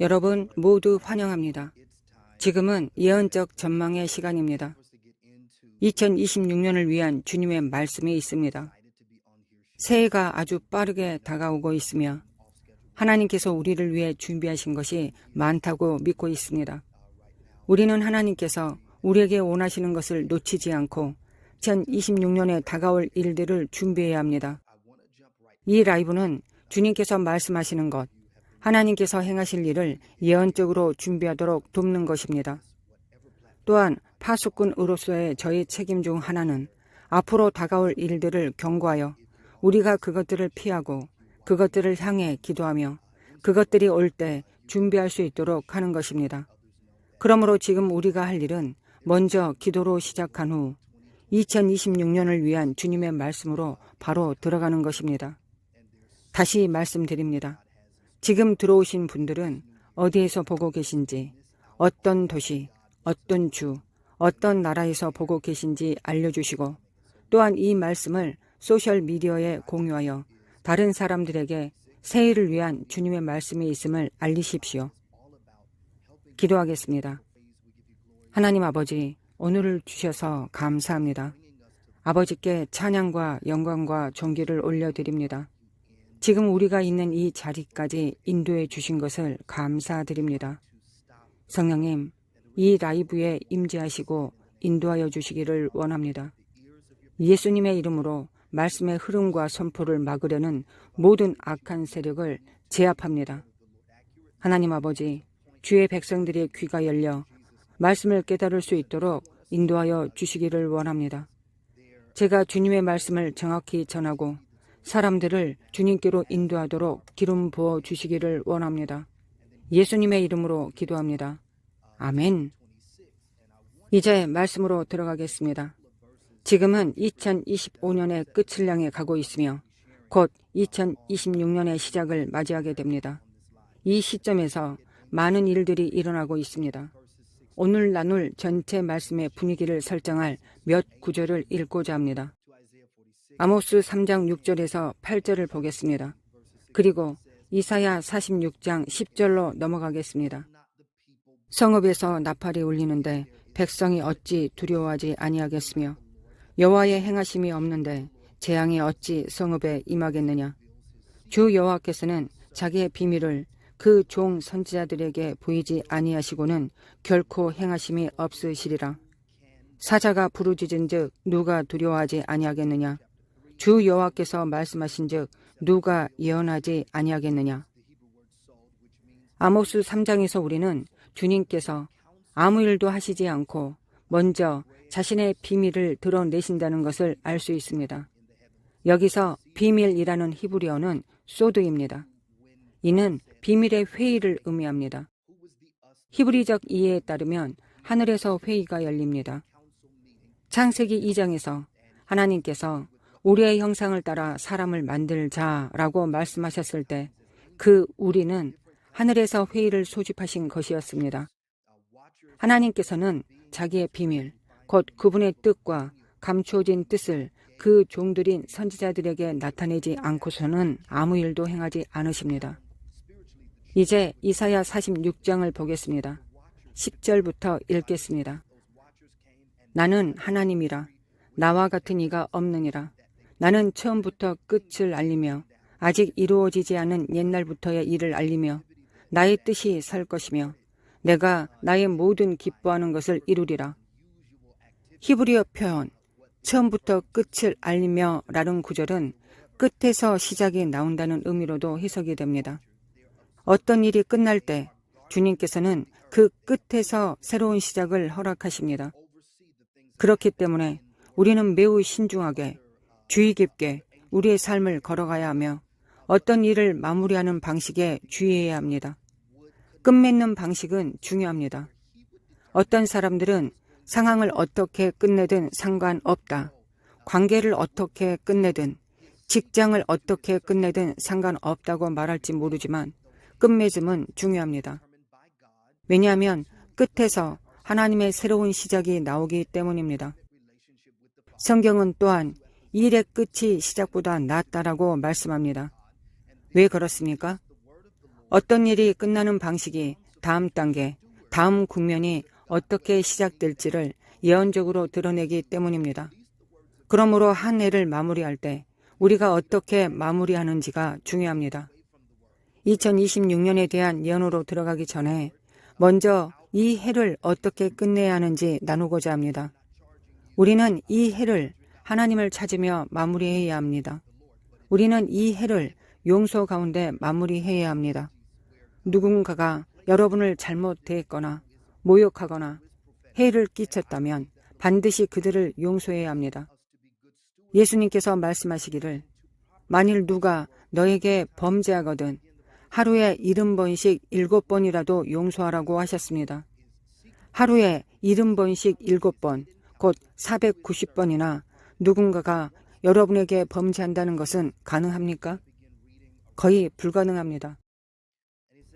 여러분 모두 환영합니다. 지금은 예언적 전망의 시간입니다. 2026년을 위한 주님의 말씀이 있습니다. 새해가 아주 빠르게 다가오고 있으며 하나님께서 우리를 위해 준비하신 것이 많다고 믿고 있습니다. 우리는 하나님께서 우리에게 원하시는 것을 놓치지 않고 2026년에 다가올 일들을 준비해야 합니다. 이 라이브는 주님께서 말씀하시는 것, 하나님께서 행하실 일을 예언적으로 준비하도록 돕는 것입니다. 또한 파수꾼으로서의 저희 책임 중 하나는 앞으로 다가올 일들을 경고하여 우리가 그것들을 피하고 그것들을 향해 기도하며 그것들이 올 때 준비할 수 있도록 하는 것입니다. 그러므로 지금 우리가 할 일은 먼저 기도로 시작한 후 2026년을 위한 주님의 말씀으로 바로 들어가는 것입니다. 다시 말씀드립니다. 지금 들어오신 분들은 어디에서 보고 계신지, 어떤 도시, 어떤 주, 어떤 나라에서 보고 계신지 알려주시고, 또한 이 말씀을 소셜미디어에 공유하여 다른 사람들에게 새해를 위한 주님의 말씀이 있음을 알리십시오. 기도하겠습니다. 하나님 아버지, 오늘을 주셔서 감사합니다. 아버지께 찬양과 영광과 존귀를 올려드립니다. 지금 우리가 있는 이 자리까지 인도해 주신 것을 감사드립니다. 성령님, 이 라이브에 임재하시고 인도하여 주시기를 원합니다. 예수님의 이름으로 말씀의 흐름과 선포를 막으려는 모든 악한 세력을 제압합니다. 하나님 아버지, 주의 백성들의 귀가 열려 말씀을 깨달을 수 있도록 인도하여 주시기를 원합니다. 제가 주님의 말씀을 정확히 전하고 사람들을 주님께로 인도하도록 기름 부어 주시기를 원합니다. 예수님의 이름으로 기도합니다. 아멘. 이제 말씀으로 들어가겠습니다. 지금은 2025년의 끝을 향해 가고 있으며 곧 2026년의 시작을 맞이하게 됩니다. 이 시점에서 많은 일들이 일어나고 있습니다. 오늘 나눌 전체 말씀의 분위기를 설정할 몇 구절을 읽고자 합니다. 아모스 3장 6절에서 8절을 보겠습니다. 그리고 이사야 46장 10절로 넘어가겠습니다. 성읍에서 나팔이 울리는데 백성이 어찌 두려워하지 아니하겠으며 여호와의 행하심이 없는데 재앙이 어찌 성읍에 임하겠느냐 주 여호와께서는 자기의 비밀을 그 종 선지자들에게 보이지 아니하시고는 결코 행하심이 없으시리라 사자가 부르짖은즉 누가 두려워하지 아니하겠느냐 주 여호와께서 말씀하신즉 누가 예언하지 아니하겠느냐 아모스 3장에서 우리는 주님께서 아무 일도 하시지 않고 먼저 자신의 비밀을 드러내신다는 것을 알 수 있습니다. 여기서 비밀이라는 히브리어는 소드입니다. 이는 비밀의 회의를 의미합니다. 히브리적 이해에 따르면 하늘에서 회의가 열립니다. 창세기 2장에서 하나님께서 우리의 형상을 따라 사람을 만들자라고 말씀하셨을 때 그 우리는 하늘에서 회의를 소집하신 것이었습니다. 하나님께서는 자기의 비밀, 곧 그분의 뜻과 감추어진 뜻을 그 종들인 선지자들에게 나타내지 않고서는 아무 일도 행하지 않으십니다. 이제 이사야 46장을 보겠습니다. 10절부터 읽겠습니다. 나는 하나님이라 나와 같은 이가 없느니라 나는 처음부터 끝을 알리며 아직 이루어지지 않은 옛날부터의 일을 알리며 나의 뜻이 설 것이며 내가 나의 모든 기뻐하는 것을 이루리라. 히브리어 표현 처음부터 끝을 알리며 라는 구절은 끝에서 시작이 나온다는 의미로도 해석이 됩니다. 어떤 일이 끝날 때 주님께서는 그 끝에서 새로운 시작을 허락하십니다. 그렇기 때문에 우리는 매우 신중하게 주의 깊게 우리의 삶을 걸어가야 하며 어떤 일을 마무리하는 방식에 주의해야 합니다. 끝맺는 방식은 중요합니다. 어떤 사람들은 상황을 어떻게 끝내든 상관없다. 관계를 어떻게 끝내든 직장을 어떻게 끝내든 상관없다고 말할지 모르지만 끝맺음은 중요합니다. 왜냐하면 끝에서 하나님의 새로운 시작이 나오기 때문입니다. 성경은 또한 일의 끝이 시작보다 낫다라고 말씀합니다. 왜 그렇습니까? 어떤 일이 끝나는 방식이 다음 단계, 다음 국면이 어떻게 시작될지를 예언적으로 드러내기 때문입니다. 그러므로 한 해를 마무리할 때 우리가 어떻게 마무리하는지가 중요합니다. 2026년에 대한 예언으로 들어가기 전에 먼저 이 해를 어떻게 끝내야 하는지 나누고자 합니다. 우리는 이 해를 하나님을 찾으며 마무리해야 합니다. 우리는 이 해를 용서 가운데 마무리해야 합니다. 누군가가 여러분을 잘못 대했거나 모욕하거나 해를 끼쳤다면 반드시 그들을 용서해야 합니다. 예수님께서 말씀하시기를 만일 누가 너에게 범죄하거든 하루에 일흔 번씩 일곱 번이라도 용서하라고 하셨습니다. 하루에 일흔 번씩 일곱 번, 곧 490번이나 누군가가 여러분에게 범죄한다는 것은 가능합니까? 거의 불가능합니다.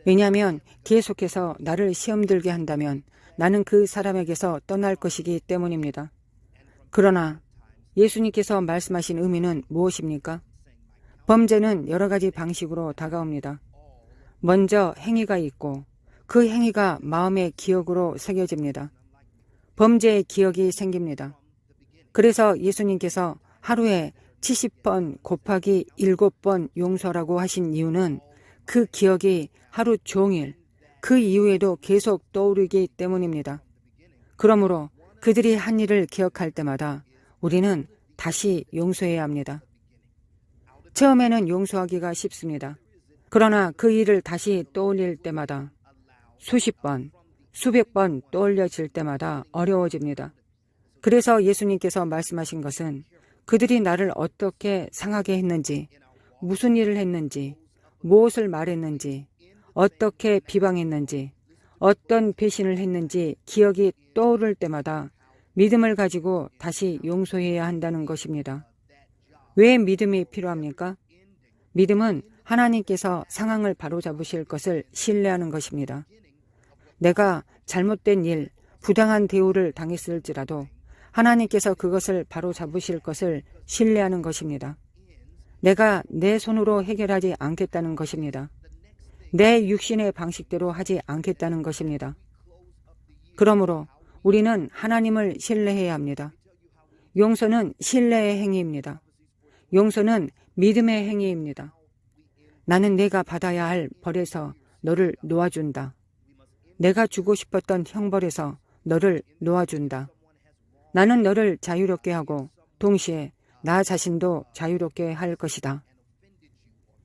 왜냐하면 계속해서 나를 시험 들게 한다면 나는 그 사람에게서 떠날 것이기 때문입니다. 그러나 예수님께서 말씀하신 의미는 무엇입니까? 범죄는 여러 가지 방식으로 다가옵니다. 먼저 행위가 있고 그 행위가 마음의 기억으로 새겨집니다. 범죄의 기억이 생깁니다. 그래서 예수님께서 하루에 70번 곱하기 7번 용서라고 하신 이유는 그 기억이 하루 종일 그 이후에도 계속 떠오르기 때문입니다. 그러므로 그들이 한 일을 기억할 때마다 우리는 다시 용서해야 합니다. 처음에는 용서하기가 쉽습니다. 그러나 그 일을 다시 떠올릴 때마다 수십 번, 수백 번 떠올려질 때마다 어려워집니다. 그래서 예수님께서 말씀하신 것은 그들이 나를 어떻게 상하게 했는지, 무슨 일을 했는지, 무엇을 말했는지, 어떻게 비방했는지, 어떤 배신을 했는지 기억이 떠오를 때마다 믿음을 가지고 다시 용서해야 한다는 것입니다. 왜 믿음이 필요합니까? 믿음은 하나님께서 상황을 바로잡으실 것을 신뢰하는 것입니다. 내가 잘못된 일, 부당한 대우를 당했을지라도 하나님께서 그것을 바로 잡으실 것을 신뢰하는 것입니다. 내가 내 손으로 해결하지 않겠다는 것입니다. 내 육신의 방식대로 하지 않겠다는 것입니다. 그러므로 우리는 하나님을 신뢰해야 합니다. 용서는 신뢰의 행위입니다. 용서는 믿음의 행위입니다. 나는 내가 받아야 할 벌에서 너를 놓아준다. 내가 주고 싶었던 형벌에서 너를 놓아준다. 나는 너를 자유롭게 하고 동시에 나 자신도 자유롭게 할 것이다.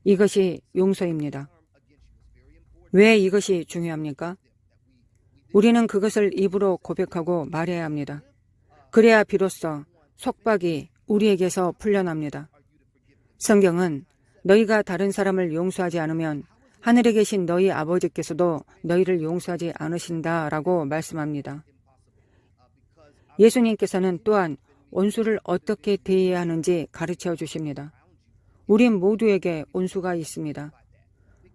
이것이 용서입니다. 왜 이것이 중요합니까? 우리는 그것을 입으로 고백하고 말해야 합니다. 그래야 비로소 속박이 우리에게서 풀려납니다. 성경은 너희가 다른 사람을 용서하지 않으면 하늘에 계신 너희 아버지께서도 너희를 용서하지 않으신다라고 말씀합니다. 예수님께서는 또한 원수를 어떻게 대해야 하는지 가르쳐 주십니다. 우리 모두에게 원수가 있습니다.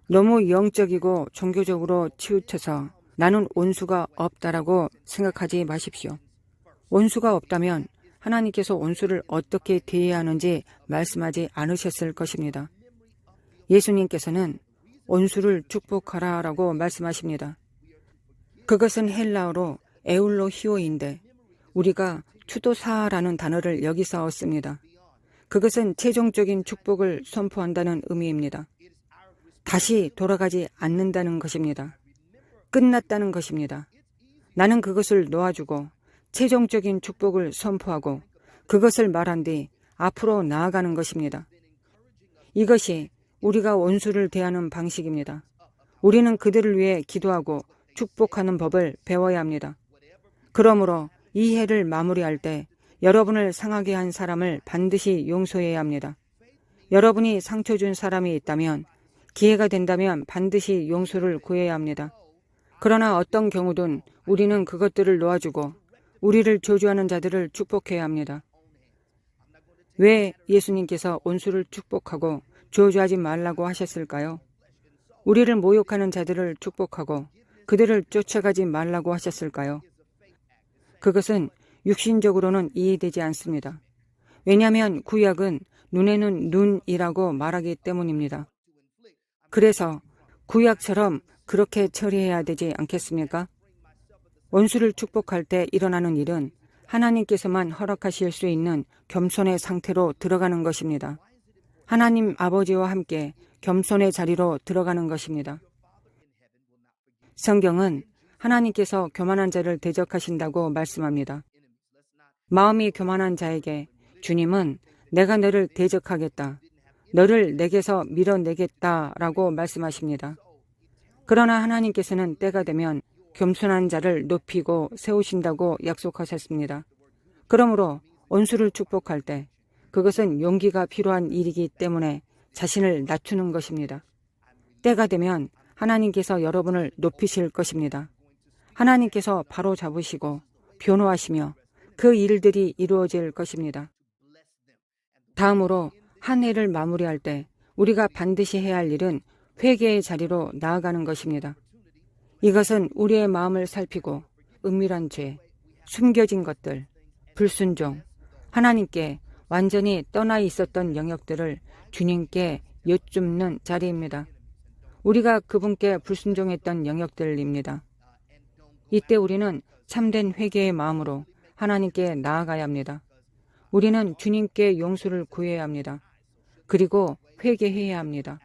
너무 영적이고 종교적으로 치우쳐서 나는 원수가 없다라고 생각하지 마십시오. 원수가 없다면 하나님께서 원수를 어떻게 대해야 하는지 말씀하지 않으셨을 것입니다. 예수님께서는 원수를 축복하라 라고 말씀하십니다. 그것은 헬라어로 에울로 히오인데 우리가 추도사라는 단어를 여기서 얻습니다. 그것은 최종적인 축복을 선포한다는 의미입니다. 다시 돌아가지 않는다는 것입니다. 끝났다는 것입니다. 나는 그것을 놓아주고 최종적인 축복을 선포하고 그것을 말한 뒤 앞으로 나아가는 것입니다. 이것이 우리가 원수를 대하는 방식입니다. 우리는 그들을 위해 기도하고 축복하는 법을 배워야 합니다. 그러므로 이 해를 마무리할 때 여러분을 상하게 한 사람을 반드시 용서해야 합니다. 여러분이 상처 준 사람이 있다면 기회가 된다면 반드시 용서를 구해야 합니다. 그러나 어떤 경우든 우리는 그것들을 놓아주고 우리를 저주하는 자들을 축복해야 합니다. 왜 예수님께서 원수를 축복하고 저주하지 말라고 하셨을까요? 우리를 모욕하는 자들을 축복하고 그들을 쫓아가지 말라고 하셨을까요? 그것은 육신적으로는 이해되지 않습니다. 왜냐하면 구약은 눈에는 눈이라고 말하기 때문입니다. 그래서 구약처럼 그렇게 처리해야 되지 않겠습니까? 원수를 축복할 때 일어나는 일은 하나님께서만 허락하실 수 있는 겸손의 상태로 들어가는 것입니다. 하나님 아버지와 함께 겸손의 자리로 들어가는 것입니다. 성경은 하나님께서 교만한 자를 대적하신다고 말씀합니다. 마음이 교만한 자에게 주님은 내가 너를 대적하겠다. 너를 내게서 밀어내겠다라고 말씀하십니다. 그러나 하나님께서는 때가 되면 겸손한 자를 높이고 세우신다고 약속하셨습니다. 그러므로 원수를 축복할 때 그것은 용기가 필요한 일이기 때문에 자신을 낮추는 것입니다. 때가 되면 하나님께서 여러분을 높이실 것입니다. 하나님께서 바로 잡으시고 변호하시며 그 일들이 이루어질 것입니다. 다음으로 한 해를 마무리할 때 우리가 반드시 해야 할 일은 회개의 자리로 나아가는 것입니다. 이것은 우리의 마음을 살피고 은밀한 죄, 숨겨진 것들, 불순종, 하나님께 완전히 떠나 있었던 영역들을 주님께 여쭙는 자리입니다. 우리가 그분께 불순종했던 영역들입니다. 이때 우리는 참된 회개의 마음으로 하나님께 나아가야 합니다. 우리는 주님께 용서를 구해야 합니다. 그리고 회개해야 합니다.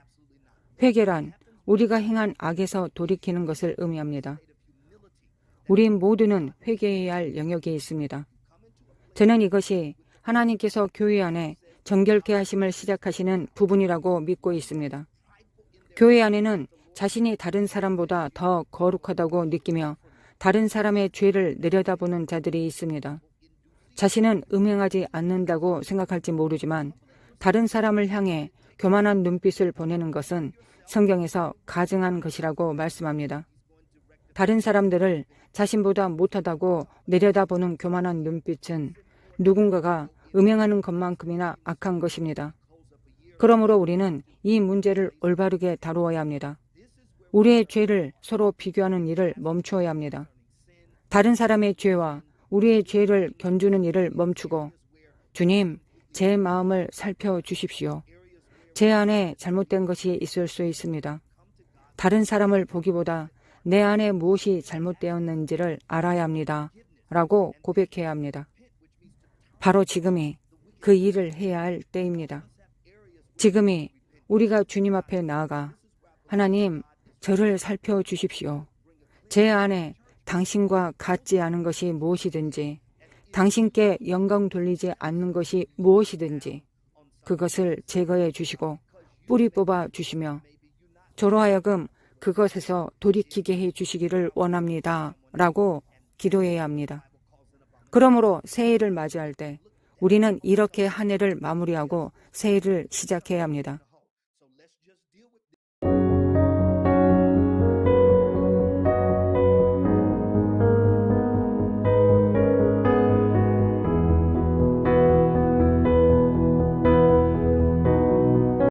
회개란 우리가 행한 악에서 돌이키는 것을 의미합니다. 우리 모두는 회개해야 할 영역이 있습니다. 저는 이것이 하나님께서 교회 안에 정결케 하심을 시작하시는 부분이라고 믿고 있습니다. 교회 안에는 자신이 다른 사람보다 더 거룩하다고 느끼며 다른 사람의 죄를 내려다보는 자들이 있습니다. 자신은 음행하지 않는다고 생각할지 모르지만 다른 사람을 향해 교만한 눈빛을 보내는 것은 성경에서 가증한 것이라고 말씀합니다. 다른 사람들을 자신보다 못하다고 내려다보는 교만한 눈빛은 누군가가 음행하는 것만큼이나 악한 것입니다. 그러므로 우리는 이 문제를 올바르게 다루어야 합니다. 우리의 죄를 서로 비교하는 일을 멈추어야 합니다. 다른 사람의 죄와 우리의 죄를 견주는 일을 멈추고 주님, 제 마음을 살펴주십시오. 제 안에 잘못된 것이 있을 수 있습니다. 다른 사람을 보기보다 내 안에 무엇이 잘못되었는지를 알아야 합니다. 라고 고백해야 합니다. 바로 지금이 그 일을 해야 할 때입니다. 지금이 우리가 주님 앞에 나아가 하나님, 저를 살펴주십시오. 제 안에 당신과 같지 않은 것이 무엇이든지, 당신께 영광 돌리지 않는 것이 무엇이든지, 그것을 제거해 주시고 뿌리 뽑아 주시며 저로 하여금 그것에서 돌이키게 해 주시기를 원합니다. 라고 기도해야 합니다. 그러므로 새해를 맞이할 때 우리는 이렇게 한 해를 마무리하고 새해를 시작해야 합니다.